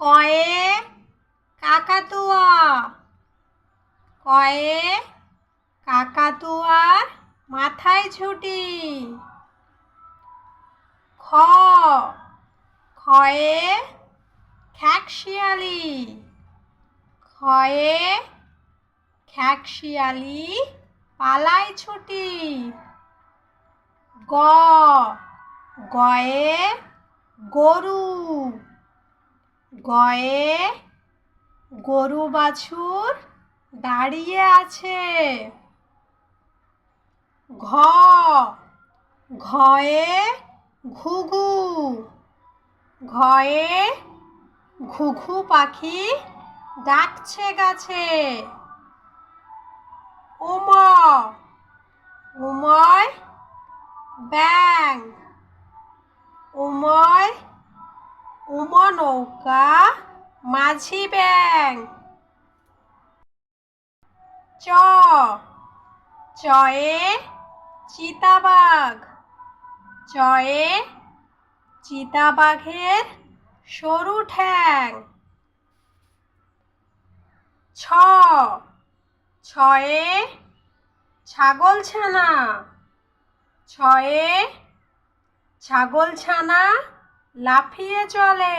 কয়ে কাকাতুয়া। কয়ে কাকাতুয়ার মাথায় ঝুটি খ। খয়ে খ্যাকশিয়ালি। খয়ে খ্যাকশিয়ালি পালায় ছুটি। গ। গয়ে গরু। গয়ে গরু বাছুর দাঁড়িয়ে আছে। ঘ, ঘয়ে ঘুঘু ঘয়ে ঘুঘু পাখি ডাকছে গাছে। উম উময় ব্যাং উময় উম নৌকা, মাঝি ব্যাং। চ। চয়ে চিতাবাঘ। চয়ে চিতাবাঘের সরু ঠ্যাং। ছ। ছয়ে ছাগল ছানা ছয়ে ছাগলছানা লাফিয়ে চলে।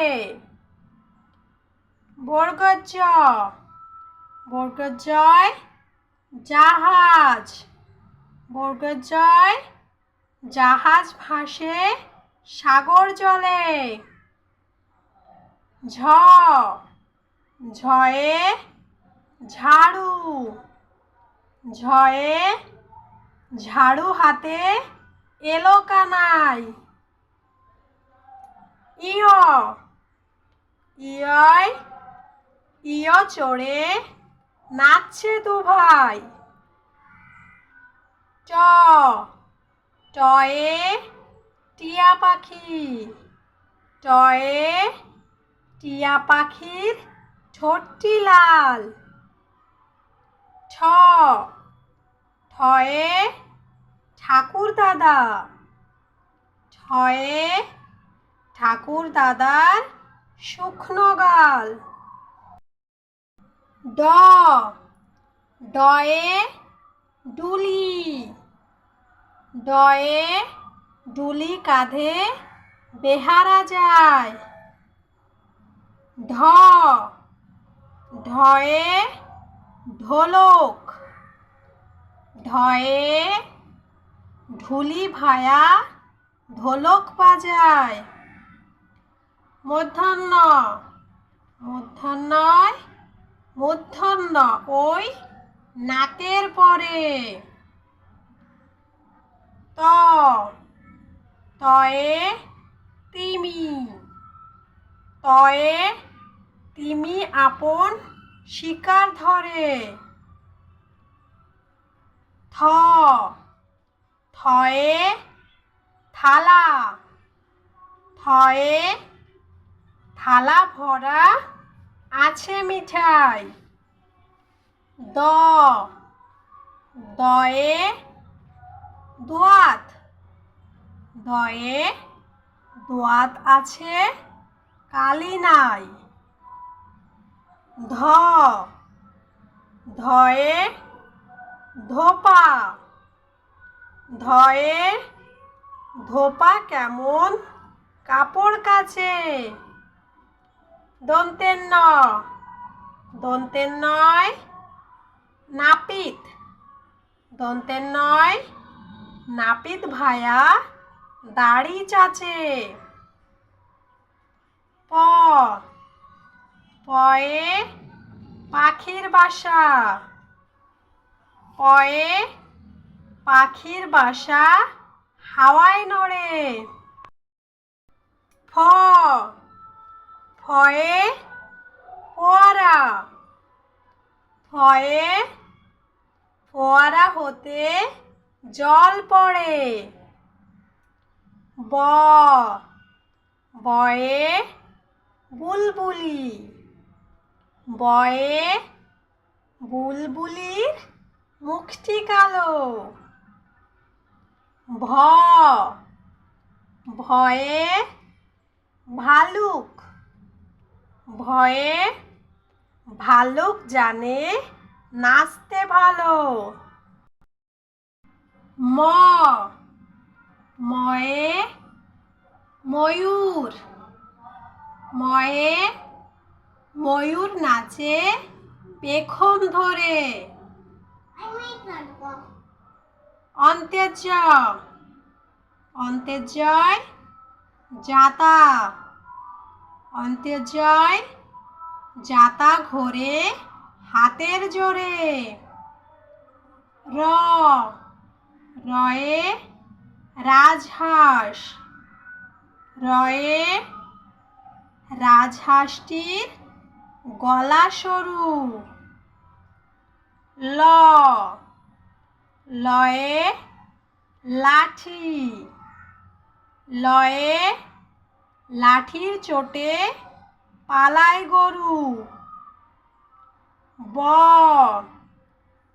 বর্গজ বর্গজয় জাহাজ বর্গজয় জাহাজ ভাসে সাগর জলে। ঝ, ঝয়ে ঝাড়ু ঝয়ে ঝাড়ু হাতে এলো কানাই। ইয়। ইয়য়, ইয় চড়ে নাচছে দু ভাই। ট, টয়ে টিয়া পাখি। টয়ে টিয়া পাখির ঠোঁটটি লাল। ঠ, ঠয়ে ঠাকুর দাদা। ঠয়ে ঠাকুর দাদার শুকনো গাল। ড, ডয়ে ডুলি। ডয়ে ডুলি কাঁধে বেহারা যায়। ঢ, ঢয়ে ঢোলক। ঢয়ে ঢুলি ভায়া ঢোলক বাজায়। মধ্যাহ্ন। মধ্যাহ্নয় মধ্যাহ্ন ওই নাকের পরে। ত। তয়ে তিমি। তয়ে তিমি আপন শিকার ধরে। থ। থয়ে থালা। থয়ে থালা ভরা আছে মিঠাই। দ। দয়ে দোয়াত। দয়ে দোয়াত আছে কালি নাই। ধ। ধয়ে ধোপা। ধয়ে ধোপা কেমন? কাপড় কাচে। দন্তের ন দন্তের নয় নাপিত। দন্তের নয় নাপিত ভায়া, দাড়ি চাচে। প। পয়ে পাখির বাসা। পয়ে পাখির বাসা হাওয়ায় নড়ে। ফ। ফয়ে ফোয়ারা। ফয়ে ফোয়ারা হতে জল পড়ে। ব। বয়ে বুলবুলি। বয়ে বুলবুলির মুখটি কালো। ভ। ভয়ে ভালুক। ভয়ে ভালুক জানে, নাচতে ভালো। ম, ময়ে ময়ূর। ময়ে ময়ূর নাচে পেখম ধরে। অন্ত্যেজ অন্ত্যেজয় জাতা অন্ত্যেজয়, যাতা ঘোরে হাতের জোরে। র, রয়ে রাজহাঁস। রয়ে রাজহাঁসটির গলা সরু। ল, লয়ে লাঠি। লয়ে লাঠির চোটে পালায় গরু। ব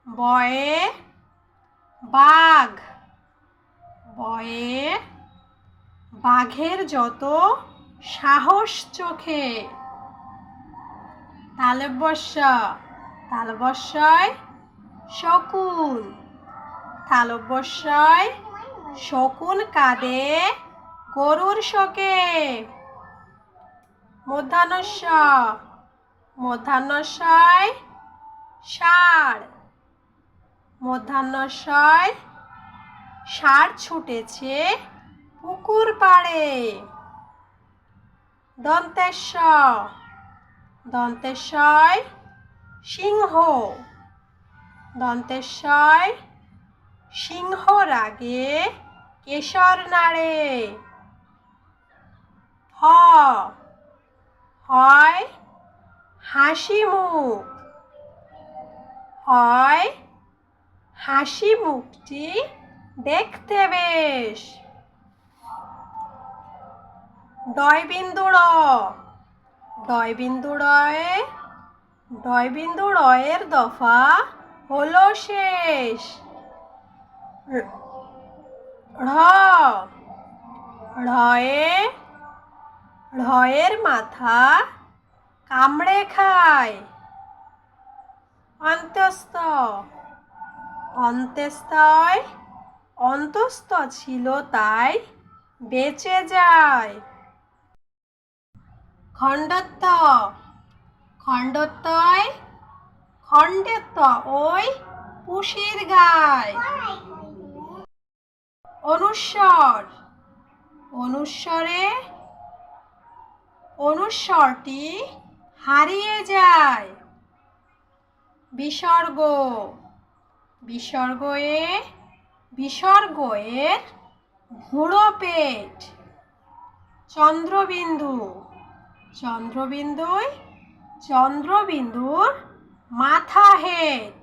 বয়ে বাঘ। বয়ে বাঘের যত সাহস চোখে। তালব্যস্য তালবস্যয় শকুন। তালব্যস্যয় শকুন কাঁদে গরুর শোকে। মধ্যাহ্নস্য মধ্যাহ্নস্যয় ষাঁড় মধ্যাহ্নস্যয় ষাঁড় ছুটেছে পুকুর পাড়ে। দন্তেশ্ব দন্তেশ্বয় সিংহ। দন্তেশ্বয় সিংহ রাগে কেশর নাড়ে। হয় হাসি মুখ। হয় হাসি মুখটি দেখতে বেশ। ডয়বিন্দু র। ডয়বিন্দু রয়ে রয়ের দফা হলো শেষ। র- ঢয়ে ঢয়ের মাথা কামড়ে খায়। অন্তস্থ। অন্ত্যেস্তয় অন্তস্থ ছিল তাই বেঁচে যায়। খণ্ডত্ব, খণ্ডত্বয়, খণ্ডত্ব ওই পুষির গায়। অনুস্বর, অনুস্বরে অনুস্বরটি হারিয়ে যায়। বিসর্গ। বিসর্গয়ে বিসর্গয়ের ভুঁড়ো পেট চন্দ্রবিন্দু। চন্দ্রবিন্দুই চন্দ্রবিন্দুর মাথা হেট।